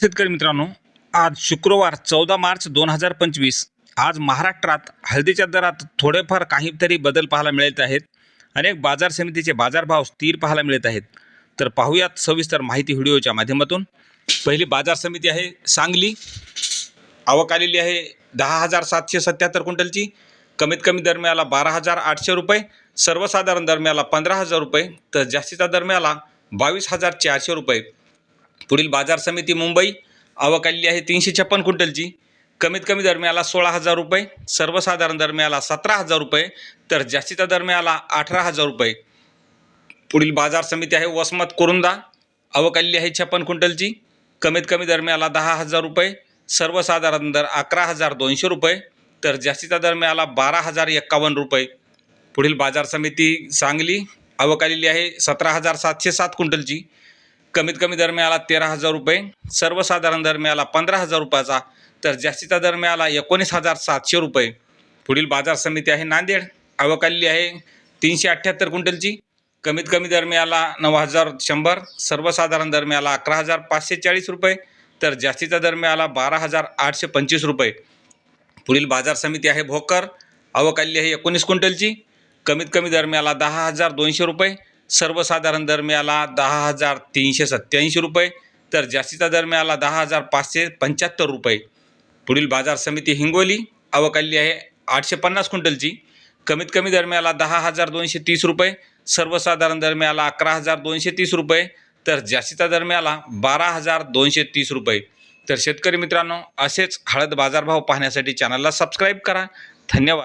शेतकरी मित्रांनो आज शुक्रवार चौदा मार्च दोन हजार पंचवीस आज महाराष्ट्रात हळदीच्या दरात थोडेफार काहीतरी बदल पाहायला मिळत आहेत. अनेक बाजार समितीचे बाजारभाव स्थिर पाहायला मिळत आहेत. तर पाहूयात सविस्तर माहिती व्हिडिओच्या माध्यमातून. पहिली बाजार समिती आहे सांगली. आवक आलेली आहे दहा हजार सातशे सत्याहत्तर क्विंटलची. कमीत कमी दर मिळाला बारा हजार आठशे रुपये सर्वसाधारण दर मिळाला पंधरा हजार रुपये तर जास्तीचा दर मिळाला बावीस हजार चारशे रुपये. पुढील बाजार समिती मुंबई आवक आलेली आहे तीनशे छप्पन क्विंटलची. कमीत कमी दर मिळाला सोळा हजार रुपये सर्वसाधारण दर मिळाला सतरा हजार रुपये तर जास्तीचा दर मिळाला अठरा हजार रुपये. पुढील बाजार समिती आहे वसमत कुरुंदा आवक आलेली आहे छप्पन क्विंटलची. कमीत कमी दर मिळाला दहा हजार रुपये सर्वसाधारण दर अकरा हजार दोनशे रुपये तर जास्तीचा दर मिळाला बारा हजार एक्कावन्न रुपये. पुढील बाजार समिती सांगली आवक आलेली आहे सतरा हजार सातशे सात क्विंटलची. कमीत कमी दर मिळाला तेरा हजार रुपये सर्वसाधारण दर मिळाला पंधरा हजार रुपयाचा तर जास्तीचा दर मिळाला एकोणीस हजार सातशे रुपये. पुढील बाजार समिती आहे नांदेड आवक आहे तीनशे अठ्ठ्याहत्तर क्विंटलची. कमीत कमी दर मिळाला नऊ हजार शंभर सर्वसाधारण दर मिळाला अकरा हजार पाचशे चाळीस रुपये तर जास्तीचा दर मिळाला बारा हजार आठशे पंचवीस रुपये. पुढील बाजार समिती आहे भोकर आवक आहे एकोणीस क्विंटलची. कमीत कमी दर मिळाला दहा हजार दोनशे रुपये सर्वसाधारण दर मिळाला दहा हजार तीनशे सत्त्याऐंशी रुपये तर जास्तीचा दर मिळाला दहा हजार पाचशे पंच्याहत्तर रुपये. पुढील बाजार समिती हिंगोली आवक आहे आठशे पन्नास क्विंटलची. कमीत कमी दर मिळाला दहा हजार दोनशे तीस रुपये सर्वसाधारण दर मिळाला अकरा हजार दोनशे तीस रुपये तर जास्तीचा दर मिळाला बारा हजार दोनशे तीस रुपये. तर शेतकरी मित्रांनो असेच हळद बाजारभाव पाहण्यासाठी चॅनलला सबस्क्राईब करा. धन्यवाद.